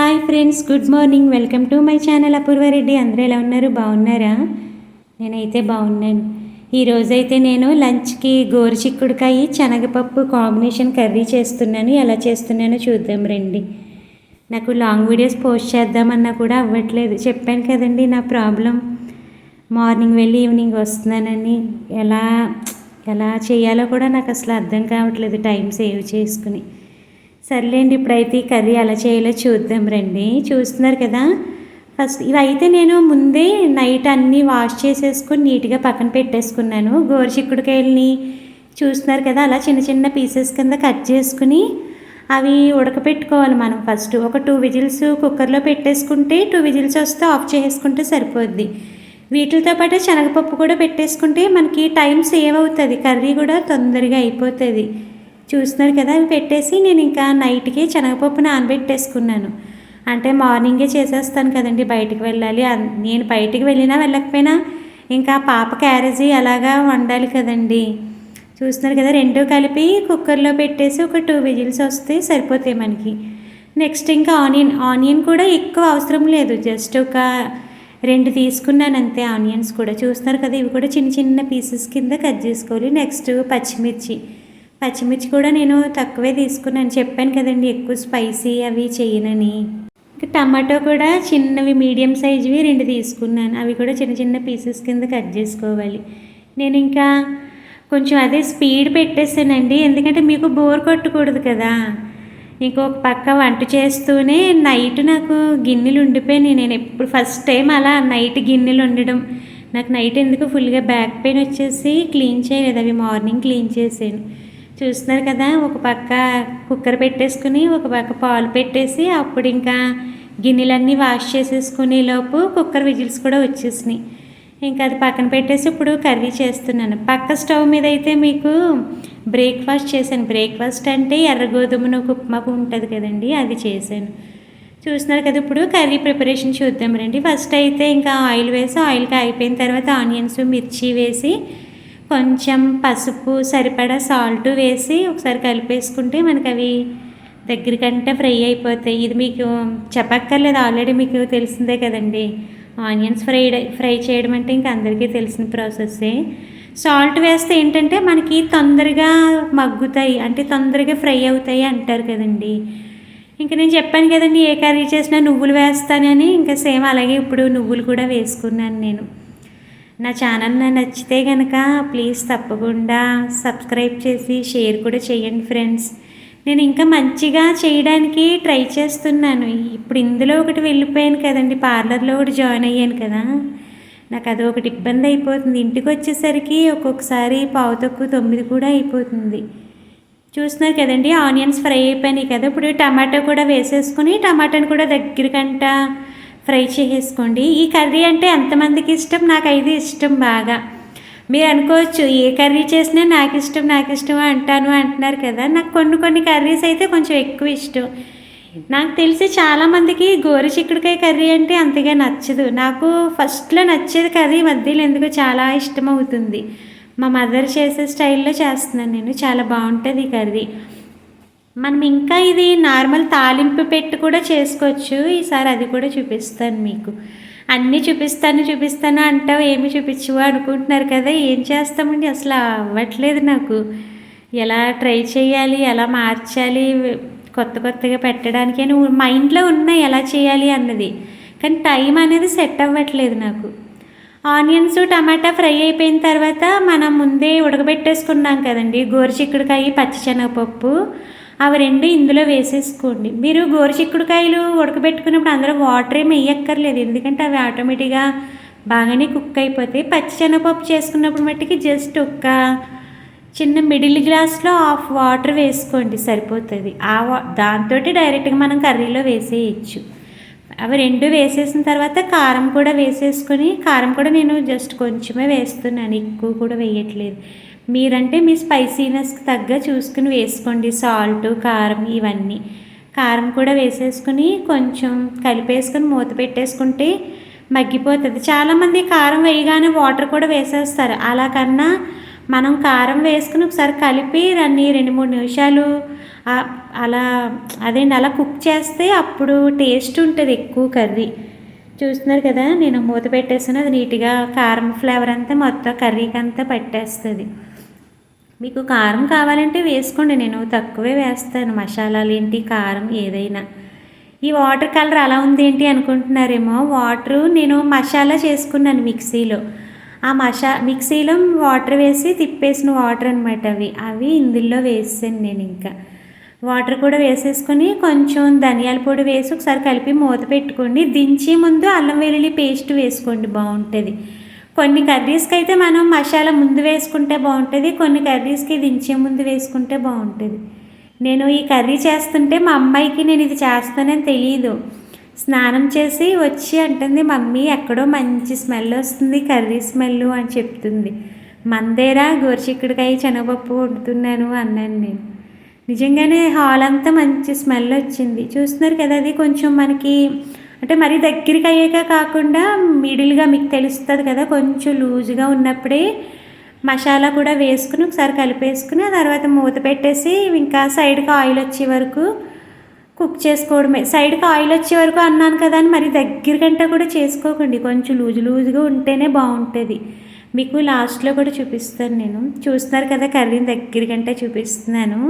Hi friends good morning. Welcome to my channel. Apoorva Reddy అందరూ ఎలా ఉన్నారు? బాగున్నారా? నేనైతే బాగున్నాను. ఈరోజైతే నేను లంచ్కి గోరు చిక్కుడుకాయ శనగపప్పు కాంబినేషన్ కర్రీ చేస్తున్నాను. ఎలా చేస్తున్నానో చూద్దాం రండి. నాకు లాంగ్ వీడియోస్ పోస్ట్ చేద్దామన్నా కూడా అవ్వట్లేదు. చెప్పాను కదండి నా ప్రాబ్లం. మార్నింగ్ వెళ్ళి ఈవినింగ్ వస్తున్నానని. ఎలా ఎలా చేయాలో కూడా నాకు అసలు అర్థం కావట్లేదు టైం సేవ్ చేసుకుని. సర్లేండి ఇప్పుడైతే ఈ కర్రీ ఎలా చేయాలో చూద్దాం రండి. చూస్తున్నారు కదా? ఫస్ట్ ఇవైతే నేను ముందే నైట్ అన్నీ వాష్ చేసేసుకొని నీట్గా పక్కన పెట్టేసుకున్నాను. గోరుచిక్కుడుకాయలని చూస్తున్నారు కదా? అలా చిన్న చిన్న పీసెస్ కింద కట్ చేసుకుని అవి ఉడకపెట్టుకోవాలి మనం ఫస్ట్. ఒక టూ విజిల్స్ కుక్కర్లో పెట్టేసుకుంటే టూ విజిల్స్ వస్తే ఆఫ్ చేసుకుంటే సరిపోద్ది. వీటితో పాటు శనగపప్పు కూడా పెట్టేసుకుంటే మనకి టైం సేవ్ అవుతుంది. కర్రీ కూడా తొందరగా అయిపోతుంది. చూస్తున్నారు కదా అవి పెట్టేసి నేను ఇంకా నైట్కి శనగపప్పు నానబెట్టేసుకున్నాను అంటే మార్నింగే చేసేస్తాను కదండి బయటికి వెళ్ళాలి. నేను బయటికి వెళ్ళినా వెళ్ళకపోయినా ఇంకా పాప క్యారేజీ అలాగా వండాలి కదండి. చూస్తున్నారు కదా రెండు కలిపి కుక్కర్లో పెట్టేసి ఒక టూ విజిల్స్ వస్తే సరిపోతాయి మనకి. నెక్స్ట్ ఇంకా ఆనియన్ ఆనియన్ కూడా ఎక్కువ అవసరం లేదు. జస్ట్ ఒక రెండు తీసుకున్నాను అంతే ఆనియన్స్ కూడా. చూస్తున్నారు కదా ఇవి కూడా చిన్న చిన్న పీసెస్ కింద కట్ చేసుకోవాలి. నెక్స్ట్ పచ్చిమిర్చి. పచ్చిమిర్చి కూడా నేను తక్కువే తీసుకున్నాను. చెప్పాను కదండి ఎక్కువ స్పైసీ అవి చేయనని. ఇంకా టమాటో కూడా చిన్నవి మీడియం సైజువి రెండు తీసుకున్నాను. అవి కూడా చిన్న చిన్న పీసెస్ కింద కట్ చేసుకోవాలి. నేను ఇంకా కొంచెం అదే స్పీడ్ పెట్టేసానండి ఎందుకంటే మీకు బోర్ కొట్టకూడదు కదా. ఇంకొక పక్క వంట చేస్తూనే నైట్ నాకు గిన్నెలు ఉండిపోయినాయి. నేను ఎప్పుడు ఫస్ట్ టైం అలా నైట్ గిన్నెలు ఉండడం నాకు నైట్ ఎందుకు ఫుల్గా బ్యాక్ పెయిన్ వచ్చేసి క్లీన్ చేయలేదు. అవి మార్నింగ్ క్లీన్ చేసాను చూస్తున్నారు కదా ఒక పక్క కుక్కర్ పెట్టేసుకుని ఒక పక్క పాలు పెట్టేసి అప్పుడు ఇంకా గిన్నెలన్నీ వాష్ చేసేసుకునే లోపు కుక్కర్ విజిల్స్ కూడా వచ్చేసినాయి. ఇంకా అది పక్కన పెట్టేసి ఇప్పుడు కర్రీ చేస్తున్నాను. పక్క స్టవ్ మీద అయితే మీకు బ్రేక్ఫాస్ట్ చేశాను. బ్రేక్ఫాస్ట్ అంటే ఎర్ర గోధుమ ఉప్మా ఉంటుంది కదండి అది చేశాను. చూస్తున్నారు కదా ఇప్పుడు కర్రీ ప్రిపరేషన్ చూద్దాం రండి. ఫస్ట్ అయితే ఇంకా ఆయిల్ వేసి ఆయిల్కి అయిపోయిన తర్వాత ఆనియన్స్ మిర్చి వేసి కొంచెం పసుపు సరిపడా సాల్ట్ వేసి ఒకసారి కలిపేసుకుంటే మనకి అవి దగ్గరికంటే ఫ్రై అయిపోతాయి. ఇది మీకు చెప్పక్కర్లేదు. ఆల్రెడీ మీకు తెలిసిందే కదండి. ఆనియన్స్ ఫ్రై ఫ్రై చేయడం అంటే ఇంకా అందరికీ తెలిసిన ప్రాసెస్సే సాల్ట్ వేస్తే ఏంటంటే మనకి తొందరగా మగ్గుతాయి. అంటే తొందరగా ఫ్రై అవుతాయి అంటారు కదండి. ఇంకా నేను చెప్పాను కదండి ఏ కర్రీ చేసినా నువ్వులు వేస్తానని. ఇంకా సేమ్ అలాగే ఇప్పుడు నువ్వులు కూడా వేసుకున్నాను నేను. నా ఛానల్ నచ్చితే కనుక ప్లీజ్ తప్పకుండా సబ్స్క్రైబ్ చేసి షేర్ కూడా చేయండి ఫ్రెండ్స్. నేను ఇంకా మంచిగా చేయడానికి ట్రై చేస్తున్నాను. ఇప్పుడు ఇందులో ఒకటి వెళ్ళిపోయాను కదండి పార్లర్లో ఒకటి జాయిన్ అయ్యాను కదా. నాకు అది ఒకటి ఇబ్బంది అయిపోతుంది. ఇంటికి వచ్చేసరికి ఒక్కొక్కసారి పావు తక్కువ తొమ్మిది కూడా అయిపోతుంది. చూస్తున్నారు కదండి ఆనియన్స్ ఫ్రై అయిపోయినాయి కదా. ఇప్పుడు టమాటో కూడా వేసేసుకుని టమాటాని కూడా దగ్గరికంట ఫ్రై చేసేసుకోండి. ఈ కర్రీ అంటే ఎంతమందికి ఇష్టం? నాకైతే ఇష్టం బాగా. మీరు అనుకోవచ్చు ఏ కర్రీ చేసినా నాకు ఇష్టం నాకు ఇష్టం అంటాను అంటున్నారు కదా. నాకు కొన్ని కొన్ని కర్రీస్ అయితే కొంచెం ఎక్కువ ఇష్టం. నాకు తెలిసి చాలామందికి గోరు చిక్కుడుకాయ కర్రీ అంటే అంతగా నచ్చదు. నాకు ఫస్ట్లో నచ్చేది కర్రీ మధ్యలో ఎందుకు చాలా ఇష్టం అవుతుంది మా మదర్ చేసే స్టైల్లో చేస్తున్నాను నేను. చాలా బాగుంటుంది ఈ కర్రీ. మనం ఇంకా ఇది నార్మల్ తాలింపు పెట్టి కూడా చేసుకోవచ్చు. ఈసారి అది కూడా చూపిస్తాను మీకు. అన్నీ చూపిస్తాను చూపిస్తాను అంటావు ఏమి చూపించవు అనుకుంటున్నారు కదా ఏం చేస్తామండి? అసలు అవ్వట్లేదు నాకు. ఎలా ట్రై చేయాలి ఎలా మార్చాలి కొత్త కొత్తగా పెట్టడానికి అని మైండ్లో ఉన్న ఎలా చేయాలి అన్నది. కానీ టైం అనేది సెట్ అవ్వట్లేదు నాకు. ఆనియన్స్ టమాటా ఫ్రై అయిపోయిన తర్వాత మనం ముందే ఉడకబెట్టేసుకున్నాం కదండి. గోరుచిక్కుడుకాయ పచ్చిశనగపప్పు అవి రెండు ఇందులో వేసేసుకోండి. మీరు గోరుచిక్కుడుకాయలు ఉడకబెట్టుకున్నప్పుడు అందులో వాటర్ ఏమి వేయక్కర్లేదు ఎందుకంటే అవి ఆటోమేటిక్గా బాగానే కుక్ అయిపోతాయి. పచ్చిశనగపప్పు చేసుకున్నప్పుడు మట్టికి జస్ట్ ఒక్క చిన్న మిడిల్ గ్లాస్లో హాఫ్ వాటర్ వేసుకోండి సరిపోతుంది. ఆ వా దాంతో డైరెక్ట్గా మనం కర్రీలో వేసేయచ్చు. అవి రెండు వేసేసిన తర్వాత కారం కూడా వేసేసుకొని కారం కూడా నేను జస్ట్ కొంచెమే వేస్తున్నాను. ఎక్కువ కూడా వేయట్లేదు. మీరంటే మీ స్పైసీనెస్కి తగ్గ చూసుకుని వేసుకోండి. సాల్ట్ కారం ఇవన్నీ. కారం కూడా వేసేసుకుని కొంచెం కలిపేసుకుని మూత పెట్టేసుకుంటే మగ్గిపోతుంది. చాలామంది కారం వేయగానే వాటర్ కూడా వేసేస్తారు. అలా కన్నా మనం కారం వేసుకుని ఒకసారి కలిపి రన్ని రెండు మూడు నిమిషాలు అలా అదేంటి అలా కుక్ చేస్తే అప్పుడు టేస్ట్ ఉంటుంది ఎక్కువ కర్రీ. చూస్తున్నారు కదా నేను మూత పెట్టేసాను. అది నీట్గా కారం ఫ్లేవర్ అంతా మొత్తం కర్రీకి అంతా పట్టేస్తుంది. మీకు కారం కావాలంటే వేసుకోండి. నేను తక్కువే వేస్తాను. మసాలాలు ఏంటి కారం ఏదైనా. ఈ వాటర్ కలర్ అలా ఉంది ఏంటి అనుకుంటున్నారేమో? వాటర్ నేను మసాలా చేసుకున్నాను మిక్సీలో. ఆ మసా మిక్సీలో వాటర్ వేసి తిప్పేసిన వాటర్ అనమాట అవి. అవి ఇందులో వేసాను నేను ఇంకా. వాటర్ కూడా వేసేసుకొని కొంచెం ధనియాల పొడి వేసి ఒకసారి కలిపి మూత పెట్టుకోండి. దించే ముందు అల్లం వెల్లుల్లి పేస్ట్ వేసుకోండి. బాగుంటుంది. కొన్ని కర్రీస్కి అయితే మనం మసాలా ముందు వేసుకుంటే బాగుంటుంది కొన్ని కర్రీస్కి దించే ముందు వేసుకుంటే బాగుంటుంది. నేను ఈ కర్రీ చేస్తుంటే మా అమ్మాయికి నేను ఇది చేస్తానని తెలియదు స్నానం చేసి వచ్చి అంటుంది మమ్మీ ఎక్కడో మంచి స్మెల్ వస్తుంది కర్రీ స్మెల్ అని చెప్తుంది. మందేరా గోరుచిక్కుడికాయ శనగపప్పు వండుతున్నాను అన్నాను నేను. నిజంగానే హాల్ అంతా మంచి స్మెల్ వచ్చింది. చూస్తున్నారు కదా అది కొంచెం మనకి అంటే మరీ దగ్గరికి అయ్యాక కాకుండా మిడిల్గా మీకు తెలుస్తుంది కదా కొంచెం లూజ్గా ఉన్నప్పుడే మసాలా కూడా వేసుకుని ఒకసారి కలిపేసుకుని ఆ తర్వాత మూత పెట్టేసి ఇంకా సైడ్కి ఆయిల్ వచ్చే వరకు కుక్ చేసుకోవడమే. సైడ్కి ఆయిల్ వచ్చే వరకు అన్నాను కదా అని మరి దగ్గరకంటే కూడా చేసుకోకండి. కొంచెం లూజు లూజుగా ఉంటేనే బాగుంటుంది. మీకు లాస్ట్లో కూడా చూపిస్తాను నేను. చూస్తున్నారు కదా కర్రీని దగ్గరకంటే చూపిస్తున్నాను.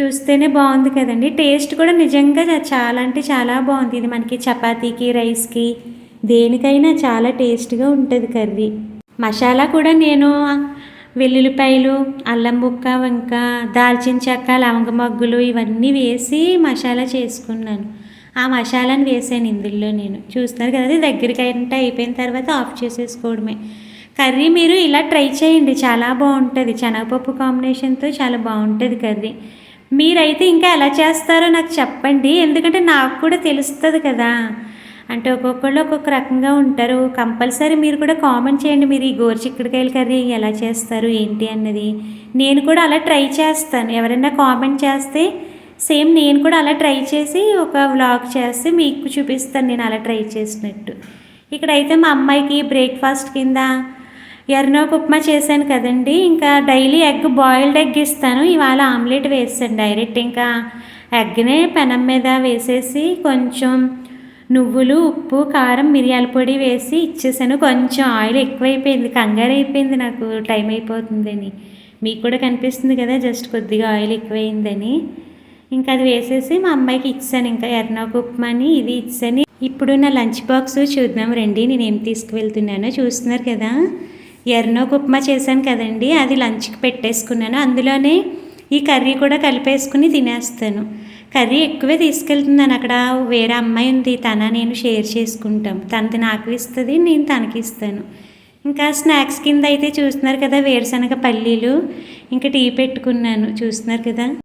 చూస్తేనే బాగుంది కదండి. టేస్ట్ కూడా నిజంగా చాలా అంటే చాలా బాగుంది. ఇది మనకి చపాతీకి రైస్కి దేనికైనా చాలా టేస్ట్గా ఉంటుంది కర్రీ. మసాలా కూడా నేను వెల్లుల్లిపాయలు అల్లం ముక్క ఇంకా దాల్చిన చెక్క లవంగ మగ్గులు ఇవన్నీ వేసి మసాలా చేసుకున్నాను. ఆ మసాలాను వేసాను ఇందులో నేను. చూస్తున్నారు కదా అది అయిపోయిన తర్వాత ఆఫ్ చేసేసుకోవడమే. కర్రీ మీరు ఇలా ట్రై చేయండి. చాలా బాగుంటుంది. శనగపప్పు కాంబినేషన్తో చాలా బాగుంటుంది కర్రీ. మీరైతే ఇంకా ఎలా చేస్తారో నాకు చెప్పండి ఎందుకంటే నాకు కూడా తెలుస్తుంది కదా. అంటే ఒక్కొక్కళ్ళు ఒక్కొక్క రకంగా ఉంటారు. కంపల్సరీ మీరు కూడా కామెంట్ చేయండి మీరు ఈ గోరుచిక్కుడుకాయల కర్రీ ఎలా చేస్తారు ఏంటి అన్నది. నేను కూడా అలా ట్రై చేస్తాను. ఎవరైనా కామెంట్ చేస్తే సేమ్ నేను కూడా అలా ట్రై చేసి ఒక వ్లాగ్ చేస్తే మీకు చూపిస్తాను నేను అలా ట్రై చేసినట్టు. ఇక్కడైతే మా అమ్మాయికి బ్రేక్ఫాస్ట్ కింద ఎర్నోక ఉప్మా చేశాను కదండి. ఇంకా డైలీ ఎగ్ బాయిల్డ్ ఎగ్ ఇస్తాను. ఇవాళ ఆమ్లెట్ వేసాను డైరెక్ట్. ఇంకా ఎగ్నే పెనం మీద వేసేసి కొంచెం నువ్వులు ఉప్పు కారం మిరియాల పొడి వేసి ఇచ్చేసాను. కొంచెం ఆయిల్ ఎక్కువైపోయింది. కంగారు అయిపోయింది నాకు. టైం అయిపోతుందని. మీకు కూడా కనిపిస్తుంది కదా జస్ట్ కొద్దిగా ఆయిల్ ఎక్కువైందని. ఇంకా అది వేసేసి మా అమ్మాయికి ఇచ్చాను. ఇంకా ఎర్నాకు ఉప్మాని ఇది ఇచ్చాను. ఇప్పుడు నా లంచ్ బాక్స్ చూద్దాం రండి. నేను ఏం తీసుకువెళ్తున్నానో చూస్తున్నారు కదా. ఎర్నోకు ఉప్మా చేశాను కదండి అది లంచ్కి పెట్టేసుకున్నాను. అందులోనే ఈ కర్రీ కూడా కలిపేసుకుని తినేస్తాను. కర్రీ ఎక్కువే తీసుకెళ్తున్నాను. అక్కడ వేరే అమ్మాయి ఉంది తన నేను షేర్ చేసుకుంటాం. తనది నాకు ఇస్తుంది నేను తనకి ఇస్తాను. ఇంకా స్నాక్స్ కింద అయితే చూస్తున్నారు కదా వేరుశనగ పల్లీలు. ఇంకా టీ పెట్టుకున్నాను. చూస్తున్నారు కదా?